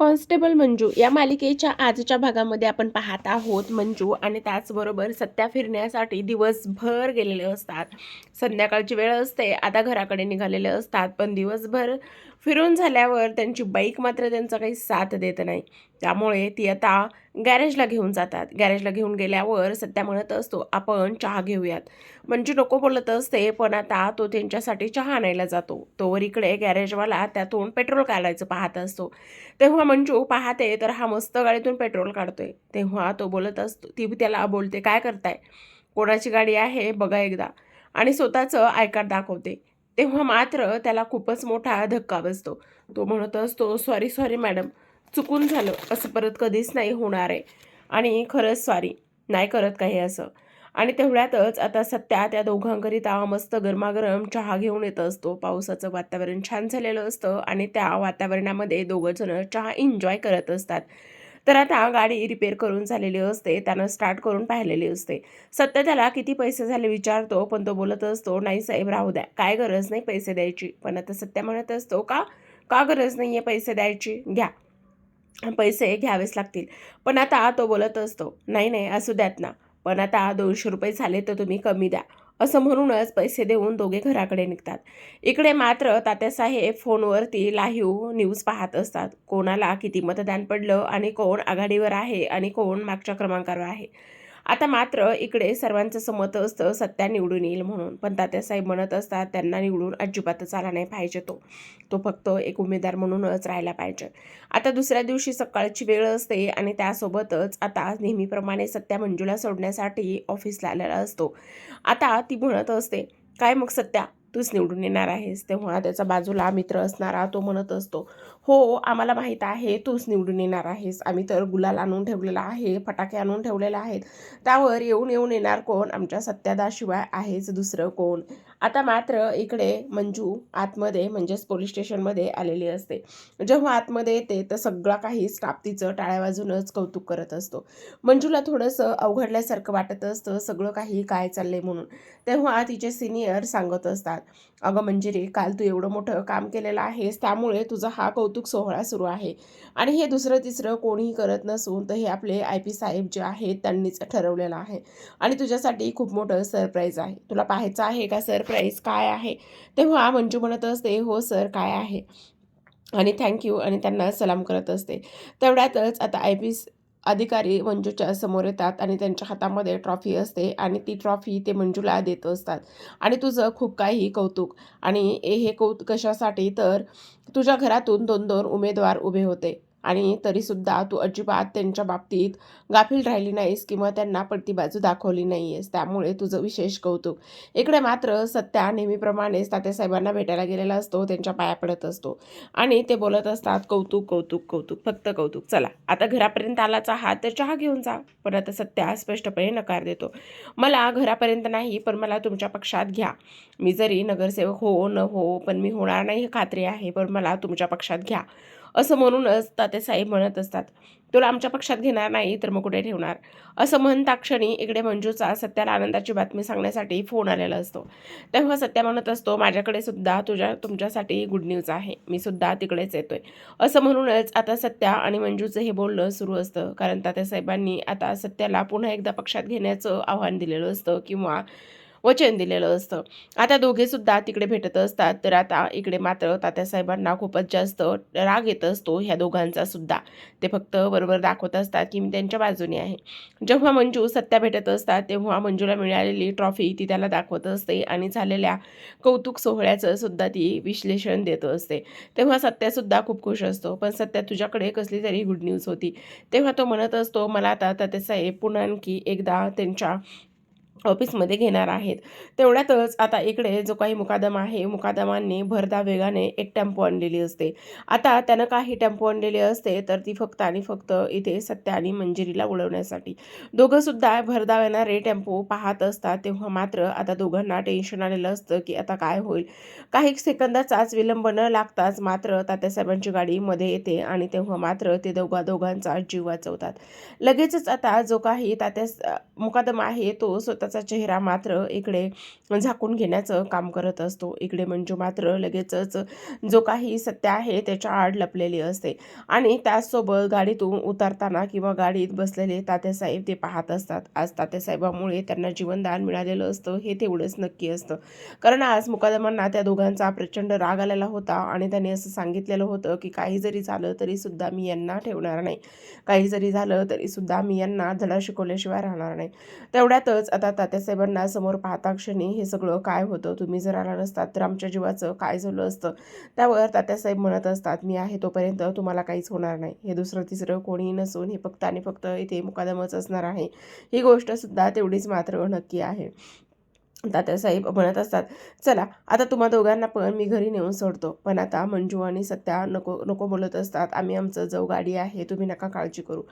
Constable Manju या मालिकेच्या आजच्या भागामध्ये आपण पाहत आहोत मंजू आणि त्याचबरोबर सत्या फिरण्यासाठी दिवसभर गेलेले असतात. संध्याकाळची वेळ असते आता घराकडे निघालेले असतात पण दिवसभर फिरून झाल्यावर त्यांची बाईक मात्र त्यांचा काही साथ देत नाही. त्यामुळे ती आता गॅरेजला घेऊन जातात. गॅरेजला घेऊन गेल्यावर सध्या म्हणत असतो आपण चहा घेऊयात. म्हणजे नको बोलत असते पण आता तो त्यांच्यासाठी चहा आणायला जातो. तोवर इकडे गॅरेजवाला त्यातून पेट्रोल काढायचं पाहत असतो. तेव्हा मंजू पाहते तर हा मस्त गाडीतून पेट्रोल काढतोय. तेव्हा तो बोलत असतो ती त्याला बोलते काय करताय? कोणाची गाडी आहे? बघा एकदा. आणि स्वतःचं आयकार दाखवते. तेव्हा मात्र त्याला खूपच मोठा धक्का बसतो. तो म्हणत असतो सॉरी सॉरी मॅडम. चुकून झालं असं परत कधीच नाही होणार आहे. आणि खरंच सॉरी नाही करत काही असं. आणि तेवढ्यातच आता सत्या त्या दोघांकरिता मस्त गरमागरम चहा घेऊन येत असतो. पावसाचं वातावरण छान झालेलं असतं आणि त्या वातावरणामध्ये दोघंजणं चहा एन्जॉय करत असतात. तर आता गाडी रिपेअर करून झालेली असते त्यानं स्टार्ट करून पाहिलेली असते. सत्य त्याला किती पैसे झाले विचारतो पण तो बोलत असतो नाही साहेब राहू द्या. काय गरज नाही पैसे द्यायची. पण आता सत्य म्हणत असतो का? का गरज नाही आहे पैसे द्यायची? घ्या. पैसे घ्यावेच लागतील. पण आता तो बोलत असतो नाही नाही असू द्यात ना. पण आता दोनशे रुपये झाले तर तुम्ही कमी द्या. असं म्हणूनच पैसे देऊन दोघे घराकडे निघतात. इकडे मात्र तात्यासाहेब फोनवरती लाईव्ह न्यूज पाहत असतात. कोणाला किती मतदान पडलं आणि कोण आघाडीवर आहे आणि कोण मागच्या क्रमांकावर आहे. आता मात्र इकडे सर्वांचं समत असतं सत्या निवडून येईल म्हणून. पण तात्यासाहेब म्हणत असतात त्यांना निवडून अजिबातच आला नाही पाहिजे तो. तो फक्त एक उमेदवार म्हणूनच राहायला पाहिजे. आता दुसऱ्या दिवशी सकाळची वेळ असते आणि त्यासोबतच आता नेहमीप्रमाणे सत्या मंजूला सोडण्यासाठी ऑफिसला आलेला असतो. आता ती म्हणत असते काय मग सत्या तूच निवडून येणार आहेस. तेव्हा त्याचा बाजूला मित्र असणारा तो म्हणत असतो हो आम्हाला माहीत आहे तूच निवडून येणार आहेस. आम्ही तर गुलाल आणून ठेवलेला आहे फटाके आणून ठेवलेले आहेत. त्यावर येऊन येऊन येणार कोण? आमच्या सत्यादाशिवाय आहेच दुसरं कोण? आता मात्र इकडे मंजू आतमध्ये म्हणजेच पोलीस स्टेशनमध्ये आलेली असते. जेव्हा आतमध्ये येते तर सगळा काही स्टाफ तिचं टाळ्या वाजूनच कौतुक करत असतो. मंजूला थोडंसं अवघडल्यासारखं वाटत असतं सगळं काही काय चाललंय म्हणून. तेव्हा तिचे सिनियर सांगत असतात अगं मंजिरी काल तू एवढं मोठं काम केलेलं आहेस त्यामुळे तुझा हा कौतुक सोहळा सुरू आहे. आणि हे दुसरं तिसरं कोणीही करत नसून तर हे आपले आय पी साहेब जे आहेत त्यांनीच ठरवलेलं आहे. आणि तुझ्यासाठी खूप मोठं सरप्राईज आहे. तुला पाहायचं आहे का सरप्राईज काय आहे? तेव्हा मंजू म्हणत असते हो सर काय आहे? आणि थँक्यू. आणि त्यांना सलाम करत असते. तेवढ्यातच आता आय पी अधिकारी मंजूच्या समोर येतात आणि त्यांच्या हातामध्ये ट्रॉफी असते आणि ती ट्रॉफी ते मंजूला देत असतात. आणि तुझं खूप काही कौतुक. आणि हे कौतुक कशासाठी तर तुझ्या घरातून दोन दोन उमेदवार उभे होते. आणि तरीसुद्धा तू अजिबात त्यांच्या बाबतीत गाफील राहिली नाहीस किंवा त्यांना पडती बाजू दाखवली नाही आहेस त्यामुळे तुझं विशेष कौतुक. इकडे मात्र सत्या नेहमीप्रमाणेच तात्यासाहेबांना भेटायला गेलेला असतो त्यांच्या पाया पडत असतो. आणि ते बोलत असतात कौतुक कौतुक कौतुक फक्त कौतुक. चला आता घरापर्यंत आलाच आहात तर चहा घेऊन जा. पण आता सत्या स्पष्टपणे नकार देतो. मला घरापर्यंत नाही पण मला तुमच्या पक्षात घ्या. मी जरी नगरसेवक हो न हो पण मी होणार नाही ही खात्री आहे पण मला तुमच्या पक्षात घ्या. असं म्हणूनच तात्यासाहेब म्हणत असतात. तुला आमच्या पक्षात घेणार नाही तर मग कुठे ठेवणार? असं म्हणता क्षणी इकडे मंजूचा सत्याला आनंदाची बातमी सांगण्यासाठी फोन आलेला असतो. तेव्हा सत्या म्हणत असतो माझ्याकडे सुद्धा तुझ्या तुमच्यासाठी गुड न्यूज आहे. मी सुद्धा तिकडेच येतोय. असं म्हणूनच आता सत्या आणि मंजूचं हे बोलणं सुरू असतं. कारण तात्यासाहेबांनी आता सत्याला पुन्हा एकदा पक्षात घेण्याचं आव्हान दिलेलं असतं किंवा वचन दिलेलं असतं. आता दोघे सुद्धा तिकडे भेटत असतात. तर आता इकडे मात्र तात्यासाहेबांना खूपच जास्त राग येत असतो ह्या दोघांचा सुद्धा. ते फक्त बरोबर दाखवत असतात की मी त्यांच्या बाजूने आहे. जेव्हा मंजू सत्या भेटत असतात तेव्हा मंजूला मिळालेली ट्रॉफी ती त्याला दाखवत असते आणि झालेल्या कौतुक सोहळ्याचं सुद्धा ती विश्लेषण देत असते. तेव्हा सत्यासुद्धा खूप खुश असतो. पण सत्या तुझ्याकडे कसली तरी गुड न्यूज होती. तेव्हा तो म्हणत असतो मला आता तात्यासाहेब पुन्हा आणखी एकदा त्यांच्या ऑफिसमध्ये घेणार आहेत. तेवढ्यातच आता इकडे जो काही मुकादम आहे मुकादमांनी भरदा वेगाने एक टेम्पो आणलेली असते. आता त्यानं काही टेम्पो आणलेली असते तर ती फक्त आणि फक्त इथे सत्या आणि मंजिरीला उडवण्यासाठी दोघंसुद्धा भरधाव येणारे टेम्पो पाहत असतात तेव्हा मात्र आता दोघांना टेन्शन आलेलं असतं की आता काय होईल. काही सेकंदाचाच विलंब न लागताच मात्र तात्यासाहेबांची गाडी मध्ये येते आणि तेव्हा मात्र ते दोघा दोघांचा जीव वाचवतात. लगेचच आता जो काही तात्या मुकादम आहे तो स्वतः स्वतःचा चेहरा मात्र इकडे झाकून घेण्याचं काम करत असतो. इकडे मंजू मात्र लगेचच जो काही सत्य आहे त्याच्या आड लपलेली असते. आणि त्याचसोबत गाडीतून उतरताना किंवा गाडीत बसलेले तात्यासाहेब ते पाहत असतात. आज तात्यासाहेबामुळे त्यांना जीवनदान मिळालेलं असतं हे तेवढंच नक्की असतं. कारण आज मुकादमांना त्या दोघांचा प्रचंड राग आलेला होता आणि त्यांनी असं सांगितलेलं होतं की काही जरी झालं तरी सुद्धा मी यांना ठेवणार नाही. काही जरी झालं तरी सुद्धा मी यांना धडा शिकवल्याशिवाय राहणार नाही. तेवढ्यातच आता तात्यासाहेबांना समोर पाहता क्षणी हे सगळं काय होतं? तुम्ही जर आला नसतात तर आमच्या जीवाचं काय झालं असतं? त्यावर तात्यासाहेब म्हणत असतात मी आहे तोपर्यंत तुम्हाला काहीच होणार नाही. हे दुसरं तिसरं कोणीही नसून हे फक्त आणि फक्त इथे मुकादमच असणार आहे. ही गोष्टसुद्धा तेवढीच मात्र नक्की आहे. तात्यासाहेब म्हणत असतात चला आता तुम्हा दोघांना पण मी घरी नेऊन सोडतो. पण आता मंजू आणि सत्या नको नको बोलत असतात. आम्ही आमचं जो गाडी आहे तुम्ही नका काळजी करू.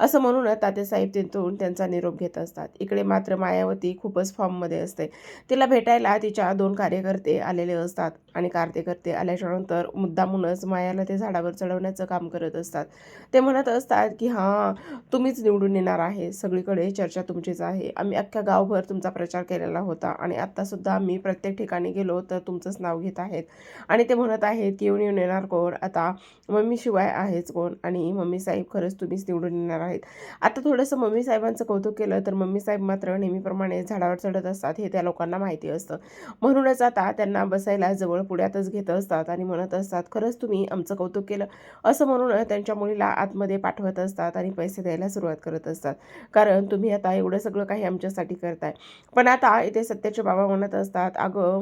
असं म्हणूनच तात्यासाहेब तिथून त्यांचा निरोप घेत असतात. इकडे मात्र मायावती खूपच फॉर्ममध्ये असते. तिला भेटायला तिच्या दोन कार्यकर्ते आलेले असतात. आणि कार्यकर्ते आल्याच्यानंतर मुद्दामूनच मायाला ते झाडावर चढवण्याचं काम करत असतात. ते म्हणत असतात की हां तुम्हीच निवडून येणार आहे. सगळीकडे चर्चा तुमचीच आहे. आम्ही अख्ख्या गावभर तुमचा प्रचार केलेला होता आणि आत्तासुद्धा आम्ही प्रत्येक ठिकाणी गेलो तर तुमचंच नाव घेत आहेत. आणि ते म्हणत आहेत की येऊन येऊन येणार कोण? आता मम्मीशिवाय आहेच कोण? आणि मम्मी साहेब खरंच तुम्हीच निवडून येणार आहेत. आता थोडंसं मम्मी साहेबांचं कौतुक केलं तर मम्मी साहेब मात्र नेहमीप्रमाणे झाडावर चढत असतात हे त्या लोकांना माहिती असतं. म्हणूनच आता त्यांना बसायला जवळ पुढ्यातच घेत असतात आणि म्हणत असतात खरंच तुम्ही आमचं कौतुक केलं. असं म्हणून त्यांच्या मुलीला आतमध्ये पाठवत असतात आणि पैसे द्यायला सुरुवात करत असतात. कारण तुम्ही आता एवढं सगळं काही आमच्यासाठी करताय. पण आता इथे सत्याचे बाबा म्हणत असतात अगं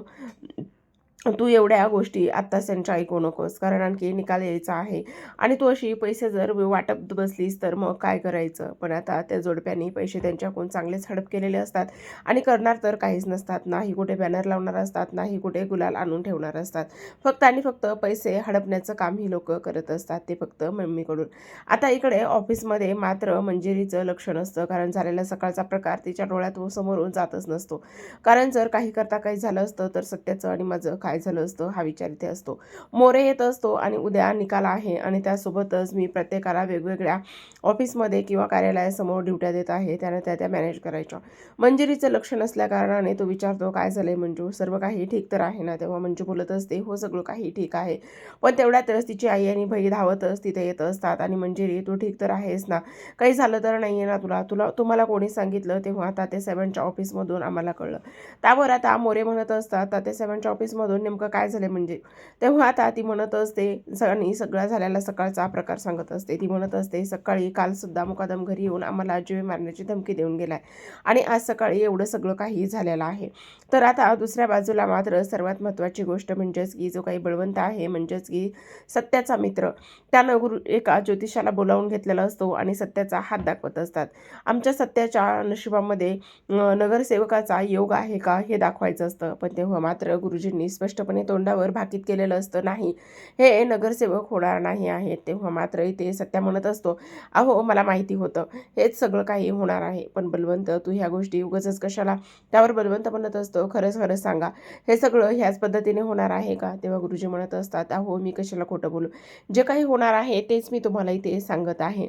तू एवढ्या गोष्टी आत्ताच त्यांच्या ऐकू नकोस कारण आणखी निकाल यायचा आहे. आणि तू अशी पैसे जर वाटप बसलीस तर मग काय करायचं? पण आता त्या जोडप्यांनी पैसे त्यांच्याकडून चांगलेच हडप केलेले असतात. आणि करणार तर काहीच नसतात. नाही कुठे बॅनर लावणार असतात नाही कुठे गुलाल आणून ठेवणार असतात. फक्त आणि फक्त पैसे हडपण्याचं काम ही लोक करत असतात ते फक्त मम्मीकडून. आता इकडे ऑफिसमध्ये मात्र मंजिरीचं लक्ष नसतं कारण झालेला सकाळचा प्रकार तिच्या डोळ्यात समोरून जातच नसतो. कारण जर काही करता काही झालं असतं तर सत्याचं आणि माझं काय काय झालं असतं हा विचार इथे असतो. मोरे येत असतो आणि उद्या निकाल आहे आणि त्यासोबतच मी प्रत्येकाला वेगवेगळ्या ऑफिसमध्ये किंवा कार्यालयासमोर ड्युट्या देत आहे त्याने त्या त्या मॅनेज करायच्या. मंजिरीचं लक्ष नसल्या कारणाने तो विचारतो काय झालं आहे मंजू? सर्व काही ठीक तर आहे ना? तेव्हा मंजू बोलत असते हो सगळं काही ठीक आहे. पण तेवढ्यातच तिची आई आणि भाई धावतच तिथे येत असतात आणि मंजिरी तू ठीक तर आहेस ना? काही झालं तर नाही आहे ना तुला? तुला तुम्हाला कोणी सांगितलं? तेव्हा तात्यासाहेबांच्या ऑफिसमधून आम्हाला कळलं. त्यावर आता मोरे म्हणत असतात तात्यासाहेबांच्या ऑफिसमधून नेमकं काय झालं म्हणजे? तेव्हा आता ती म्हणत असते आणि सगळा झालेला सकाळचा प्रकार सांगत असते. ती म्हणत असते सकाळी कालसुद्धा मुकादम घरी येऊन आम्हाला जीवे मारण्याची धमकी देऊन गेलाय आणि आज सकाळी एवढं सगळं काही झालेलं आहे. तर आता दुसऱ्या बाजूला मात्र सर्वात महत्त्वाची गोष्ट म्हणजेच की जो काही बळवंत आहे म्हणजेच की सत्याचा मित्र. त्यानं गुरु एका ज्योतिषाला बोलावून घेतलेला असतो आणि सत्याचा हात दाखवत असतात. आमच्या सत्याच्या नशिबामध्ये नगरसेवकाचा योग आहे का हे दाखवायचं असतं. पण तेव्हा मात्र गुरुजींनी स्पष्टपणे तोंडावर भाकीत केलेलं असतं नाही हे नगरसेवक होणार नाही आहेत. तेव्हा मात्र इथे सत्या म्हणत असतो अहो मला माहिती होतं हेच सगळं काही होणार आहे. पण बलवंत तू ह्या गोष्टी उगच कशाला? त्यावर बलवंत म्हणत असतो खरंच खरंच सांगा हे सगळं ह्याच पद्धतीने होणार आहे का? तेव्हा गुरुजी म्हणत असतात अहो मी कशाला खोटं बोलू? जे काही होणार आहे तेच मी तुम्हाला इथे सांगत आहे.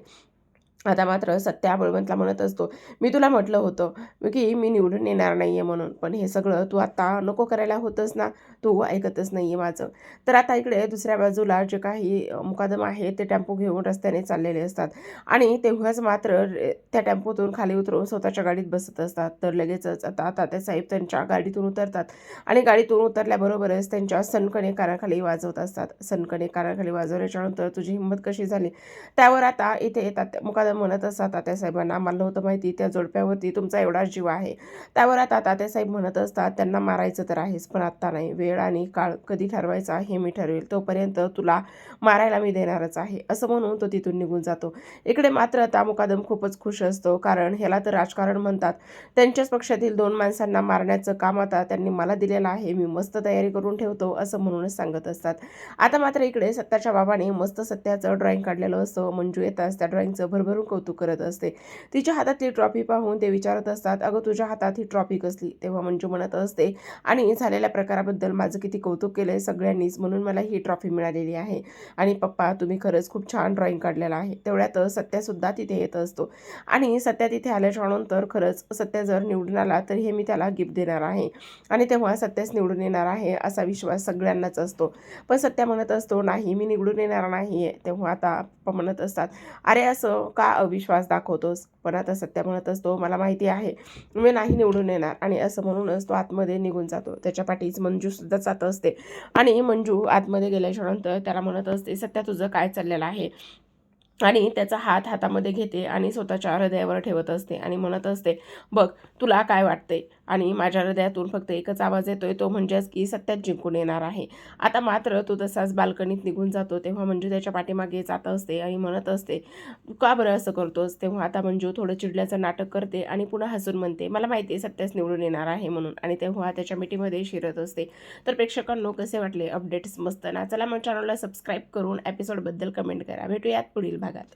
आता मात्र सत्या बळवंतला म्हणत असतो मी तुला म्हटलं होतं की मी निवडून येणार नाही आहे म्हणून पण हे सगळं तू आता नको करायला होतंच ना तू ऐकतच नाही आहे माझं. तर आता इकडे दुसऱ्या बाजूला जे काही मुकादम आहे ते टेम्पो घेऊन रस्त्याने चाललेले असतात आणि तेव्हाच मात्र त्या टेम्पोतून खाली उतरून स्वतःच्या गाडीत बसत असतात. तर लगेचच आता तात्यासाहेब त्यांच्या गाडीतून उतरतात आणि गाडीतून उतरल्याबरोबरच त्यांच्या सनकणे कानाखाली वाजवत असतात. सनकणे कानाखाली वाजवल्याच्यानंतर तुझी हिंमत कशी झाली? त्यावर आता इथे येतात मुकादम म्हणत असतात तात्यासाहेबांना. आम्हाला नव्हतं माहिती त्या जोडप्यावरती तुमचा एवढा जीव आहे. त्यावर आता तात्यासाहेब म्हणत असतात त्यांना मारायचं तर आहेच पण आत्ता नाही. वेळ आणि काळ कधी ठरवायचा हे मी ठरवेल. तोपर्यंत तुला मारायला मी देणारच आहे. असं म्हणून तो तिथून निघून जातो. इकडे मात्र आता मुकादम खूपच खुश असतो कारण ह्याला तर राजकारण म्हणतात. त्यांच्याच पक्षातील दोन माणसांना मारण्याचं काम आता त्यांनी मला दिलेलं आहे. मी मस्त तयारी करून ठेवतो असं म्हणूनच सांगत असतात. आता मात्र इकडे सत्याच्या बाबाने मस्त सत्याचं ड्रॉइंग काढलेलं असतं. मंजू येताच त्या ड्रॉइंगचं भरभर भरून कौतुक करत असते. तिच्या हातातली ट्रॉफी पाहून ते विचारत असतात अगं तुझ्या हातात ही ट्रॉफी कसली? तेव्हा मंजू म्हणत असते आणि झालेल्या प्रकाराबद्दल माझं किती कौतुक केलं आहे सगळ्यांनीच म्हणून मला ही ट्रॉफी मिळालेली आहे. आणि पप्पा तुम्ही खरंच खूप छान ड्रॉइंग काढलेलं आहे. तेवढ्यात सत्यासुद्धा तिथे येत असतो. आणि सत्या तिथे आल्याच्यानंतर खरंच सत्या जर निवडून आला तर हे मी त्याला गिफ्ट देणार आहे. आणि तेव्हा सत्याच निवडून येणार आहे असा विश्वास सगळ्यांनाच असतो. पण सत्या म्हणत असतो नाही मी निवडून येणार नाही आहे तेव्हा आता पप्पा म्हणत असतात अरे असं का अविश्वास दाखवतोस. पण आता सत्या म्हणत असतो मला माहिती आहे. मी नाही निवडून येणार. आणि असं म्हणूनच तो आतमध्ये निघून जातो. त्याच्या पाठीच मंजूसुद्धा जात असते. आणि मंजू आतमध्ये गेल्याच्यानंतर त्याला म्हणत असते सत्या तुझं काय चाललेलं आहे? आणि त्याचा हात हातामध्ये घेते आणि स्वतःच्या हृदयावर ठेवत असते आणि म्हणत असते बघ तुला काय वाटते आणि माझ्या हृदयातून फक्त एकच आवाज येतोय तो म्हणजेच की सत्यात जिंकून येणार आहे. आता मात्र तो तसाच बाल्कनीत निघून जातो तेव्हा मंजू त्याच्या पाठीमागे जात असते आणि म्हणत असते का बरं असं करतोस? तेव्हा आता मंजू थोडं चिडल्याचं नाटक करते आणि पुन्हा हसून म्हणते मला माहिती आहे सत्याच निवडून येणार आहे म्हणून. आणि तेव्हा त्याच्या मिटीमध्ये शिरत असते. तर प्रेक्षकांनो कसे वाटले अपडेट्स? मस्त ना? चला मग चॅनलला सबस्क्राईब करून एपिसोडबद्दल कमेंट करा. भेटूयात पुढील भागात.